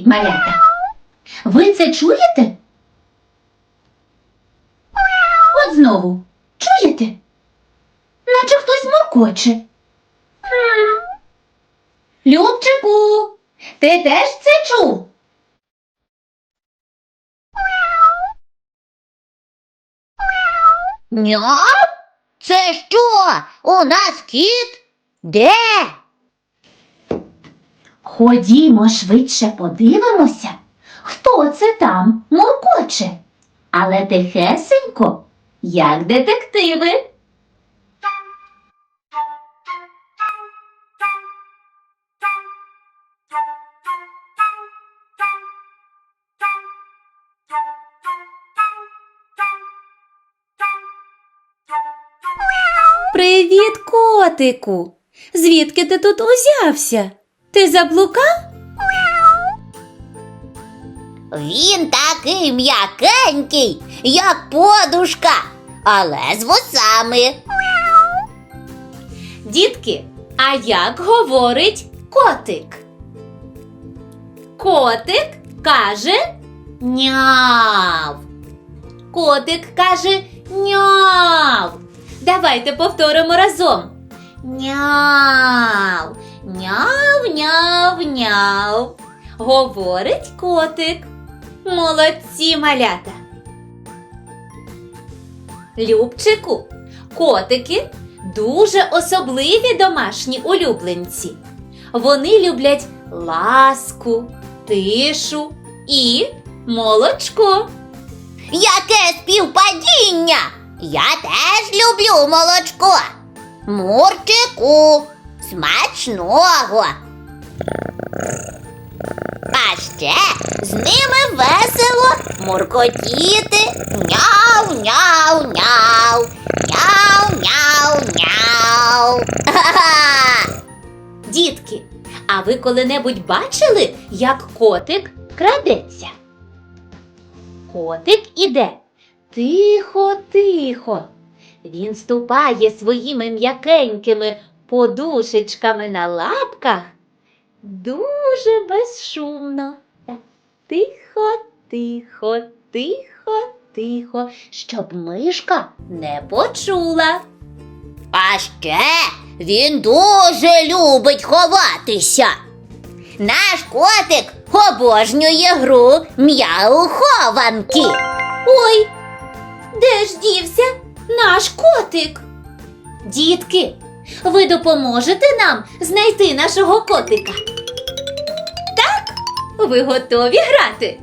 Привіт, малята! Ви це чуєте? От знову. Чуєте? Наче хтось моркоче. Любчику, ти теж це чув? Ня? Це що? У нас кіт? Де? Ходімо швидше подивимося, хто це там моркоче. Але тихесенько, як детективи. Привіт, котику! Звідки ти тут узявся? Ти заблукав? Він такий м'якенький, як подушка, але з вусами. Дітки, а як говорить котик? Котик каже няв. Котик каже няв. Давайте повторимо разом. Няв, няв, няв, няв. Говорить котик. Молодці малята. Любчику, котики дуже особливі домашні улюбленці. Вони люблять ласку, тишу і молочко. Яке співпадіння! Я теж люблю молочко. Мурчику, смачного. А ще з ними весело муркотіти. Няу, няу, няу, няу, няу, няу. Ха-ха! Дітки, а ви коли-небудь бачили, як котик крадеться? Котик іде тихо, тихо. Він ступає своїми м'якенькими подушечками на лапках дуже безшумно. Тихо, тихо, тихо, тихо, щоб мишка не почула. А ще він дуже любить ховатися. Наш котик обожнює гру м'яу-хованки. Ой, де ж дівся наш котик? Дітки, ви допоможете нам знайти нашого котика? Так? Ви готові грати?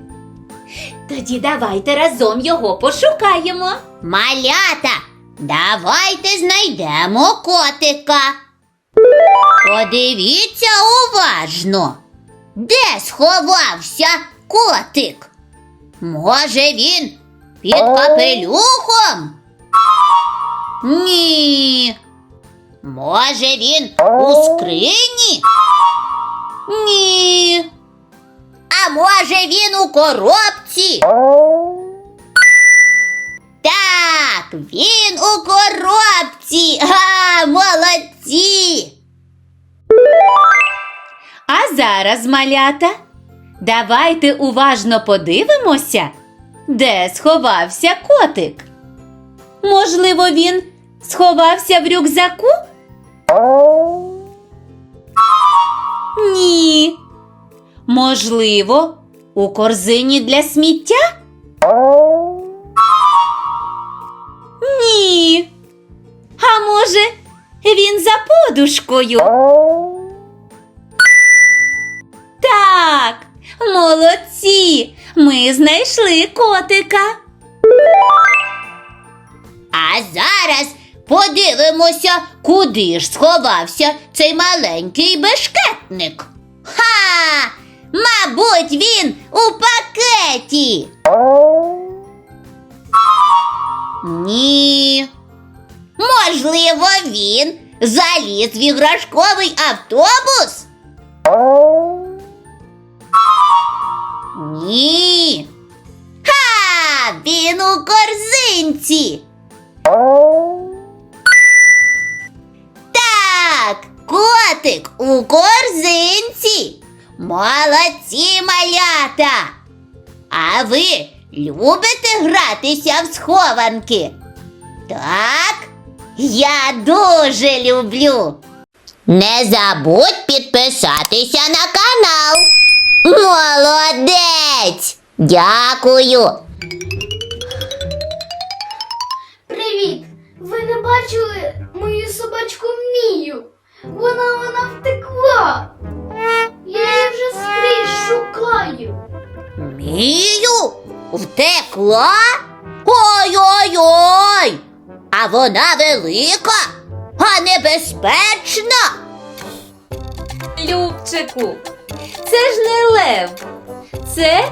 Тоді давайте разом його пошукаємо. Малята, давайте знайдемо котика. Подивіться уважно, де сховався котик? Може він під капелюхом? Ні. Може він у скрині? Ні. А може він у коробці? Так, він у коробці. Га, молодці. А зараз, малята, давайте уважно подивимося, де сховався котик. Можливо, він сховався в рюкзаку? Ні. Можливо, у корзині для сміття? Ні. А може, він за подушкою? Так, молодці. Ми знайшли котика. А зараз подивимося, куди ж сховався цей маленький бешкетник. Ха! Мабуть, він у пакеті. Ні. Можливо, він заліз в іграшковий автобус. Ні. Ха! Він у корзинці. У корзинці. Молодці, малята! А ви любите гратися в схованки? Так, я дуже люблю. Не забудь підписатися на канал. Молодець! Дякую! Привіт! Ви не бачили мою собачку Мію? Вона вона втекла. Я її вже скрізь шукаю. Мію? Втекла? Ой-ой-ой! А вона велика, а небезпечна. Любчику, це ж не лев, це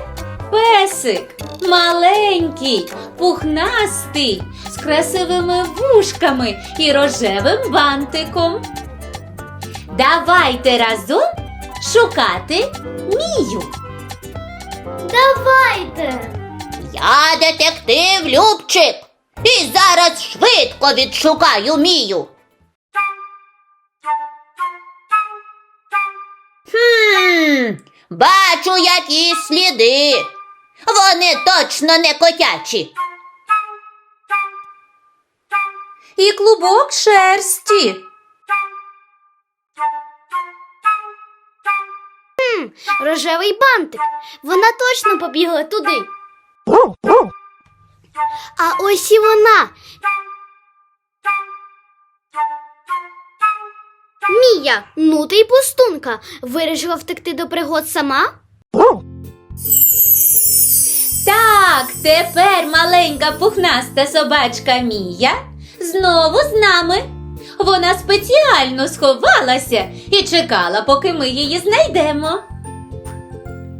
песик, маленький, пухнастий, з красивими вушками і рожевим бантиком. Давайте разом шукати Мію. Давайте! Я детектив Любчик. І зараз швидко відшукаю Мію. Хм, бачу якісь сліди. Вони точно не котячі. І клубок шерсті. Рожевий бантик. Вона точно побігла туди. А ось і вона. Мія, ну ти й пустунка. Вирішила втекти до пригод сама? Так, тепер маленька пухнаста собачка Мія знову з нами. Вона спеціально сховалася і чекала, поки ми її знайдемо.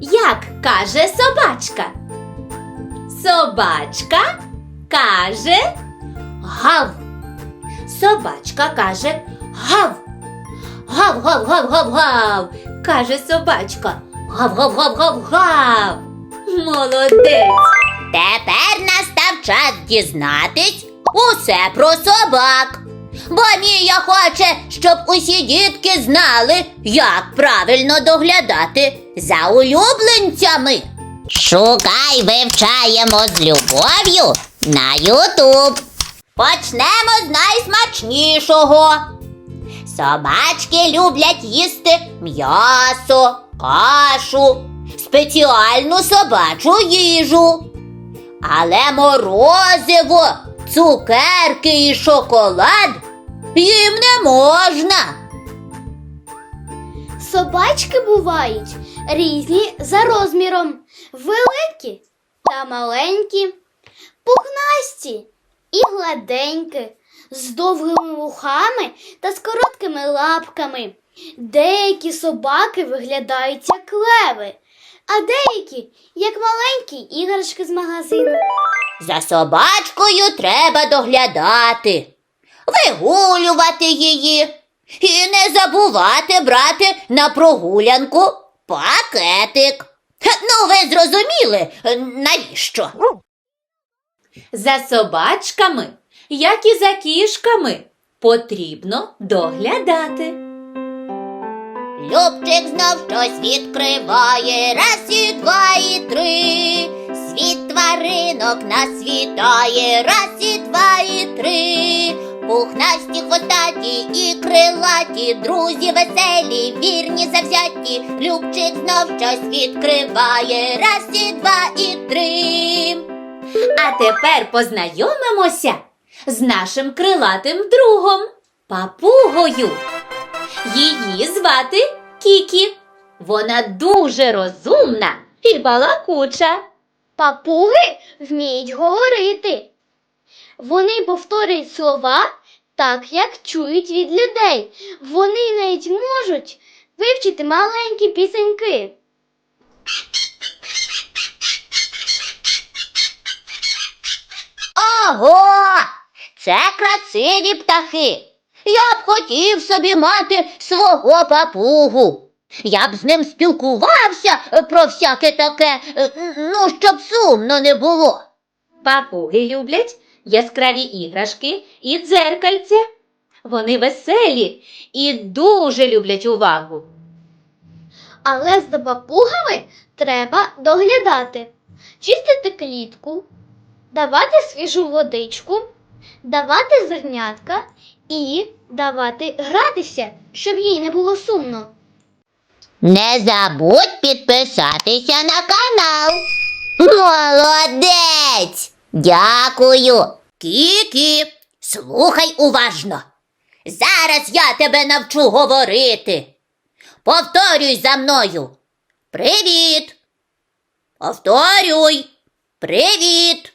Як каже собачка? Собачка каже гав. Собачка каже гав. Гав, гав, гав, гав, гав. каже собачка. Гав, гав, гав, гав, гав. Молодець. Тепер настав час дізнатись усе про собак. Бо Мія хоче, щоб усі дітки знали, як правильно доглядати за улюбленцями. Шукай, вивчаємо з любов'ю на Ютуб. Почнемо з найсмачнішого. Собачки люблять їсти м'ясо, кашу, спеціальну собачу їжу. Але морозиво, цукерки і шоколад їм не можна. Собачки бувають різні за розміром, великі та маленькі, пухнасті і гладенькі, з довгими вухами та з короткими лапками. Деякі собаки виглядають як леви, а деякі як маленькі іграшки з магазину. За собачкою треба доглядати, вигулювати її і не забувати брати на прогулянку пакетик. Ну, ви зрозуміли, е, навіщо? За собачками, як і за кішками, потрібно доглядати. Любчик знов щось відкриває, раз і два, і три. Світ тваринок нас вітає, раз і два, і три. Пухнасті хвостаті і крилаті, друзі веселі, вірні завзяті. Любчик знов щось відкриває, раз і два, і три. А тепер познайомимося з нашим крилатим другом папугою. Її звати Кікі. Вона дуже розумна і балакуча. Папуги вміють говорити. Вони повторюють слова так, як чують від людей. Вони навіть можуть вивчити маленькі пісеньки. Ого! Це красиві птахи. Я б хотів собі мати свого папугу. Я б з ним спілкувався про всяке таке, е, ну, щоб сумно не було. Папуги люблять яскраві іграшки і дзеркальця. Вони веселі і дуже люблять увагу. Але з бабугами треба доглядати, чистити клітку, давати свіжу водичку, давати зернятка і давати гратися, щоб їй не було сумно. Не забудь підписатися на канал. Молодець! Дякую. Кікі, слухай уважно. Зараз я тебе навчу говорити. Повторюй за мною. Привіт. Повторюй. Привіт.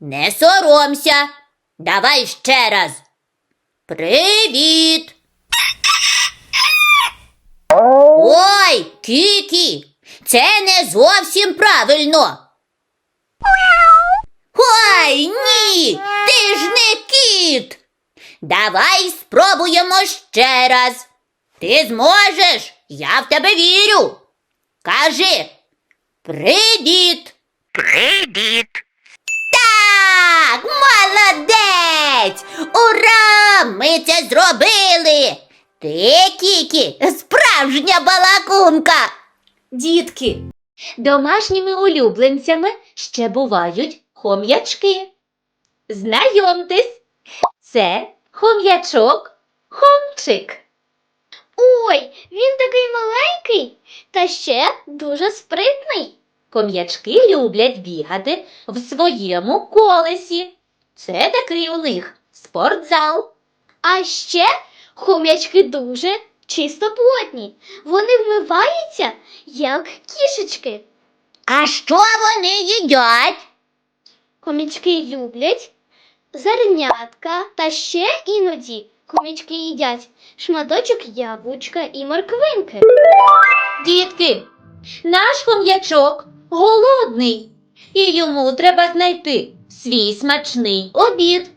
Не соромся. Давай ще раз. Привіт. Ой, Кікі, це не зовсім правильно. Ой, ні, ти ж не кіт. Давай спробуємо ще раз. Ти зможеш, я в тебе вірю. Кажи привіт. Привіт. Так, молодець! Ура! Ми це зробили! Ти, Кікі, справжня балакунка! Дітки, домашніми улюбленцями ще бувають хом'ячки. Знайомтесь, це хом'ячок хомчик. Ой, він такий маленький та ще дуже спритний. Хом'ячки люблять бігати в своєму колесі. Це такий у них спортзал. А ще хом'ячки дуже чистоплотні. Вони вмиваються, як кішечки. А що вони їдять? Хомячки люблять зернятка та ще іноді хомячки їдять шматочок яблучка і морквинки. Дітки, наш хом'ячок голодний, і йому треба знайти свій смачний обід.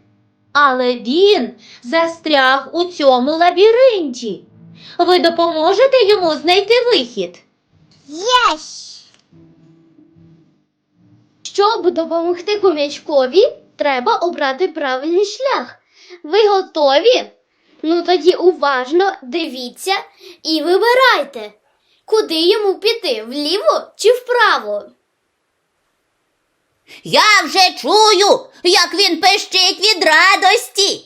Але він застряг у цьому лабіринті. Ви допоможете йому знайти вихід? Щоб допомогти хомячкові, треба обрати правильний шлях. Ви готові? Ну тоді уважно дивіться і вибирайте, куди йому піти, вліво чи вправо. Я вже чую, як він пищить від радості.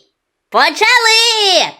Почали!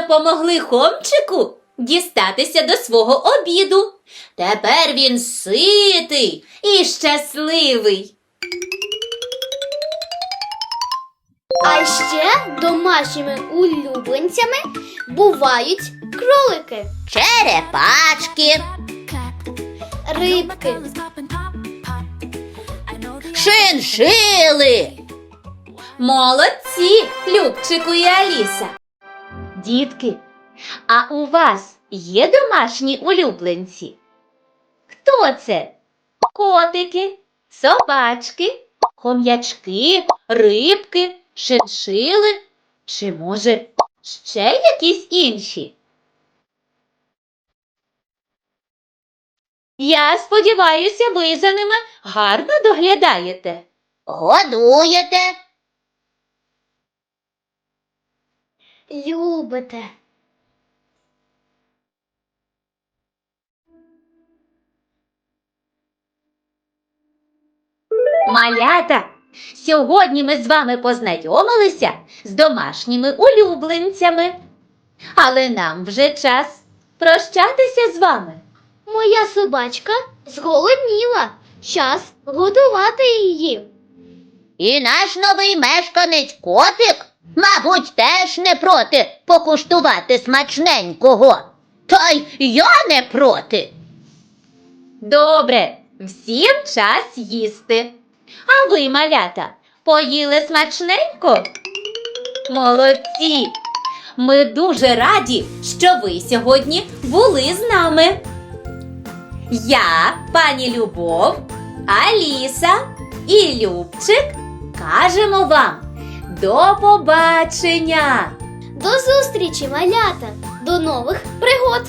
Допомогли хомчику дістатися до свого обіду. Тепер він ситий і щасливий. А ще домашніми улюбленцями бувають кролики, Черепашки, рибки, шиншили. Молодці, Любчику і Аліса. Дітки, а у вас є домашні улюбленці? Хто це? Котики, собачки, хом'ячки, рибки, шиншили? Чи може ще якісь інші? Я сподіваюся, ви за ними гарно доглядаєте. Годуєте. Любите. Малята, сьогодні ми з вами познайомилися з домашніми улюбленцями. Але нам вже час прощатися з вами. Моя собачка зголодніла. Час годувати її. І наш новий мешканець котик Мабуть, теж не проти покуштувати смачненького. Та й я не проти. Добре, всім час їсти. А ви, малята, поїли смачненько? Молодці! Ми дуже раді, що ви сьогодні були з нами. Я, пані Любов, Аліса і Любчик кажемо вам до побачення! До зустрічі, малята! До нових пригод!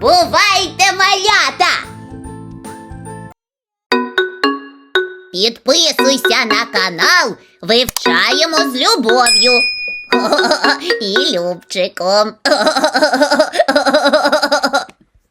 Бувайте, малята! Підписуйся на канал, вивчаємо з любов'ю. І Любчиком.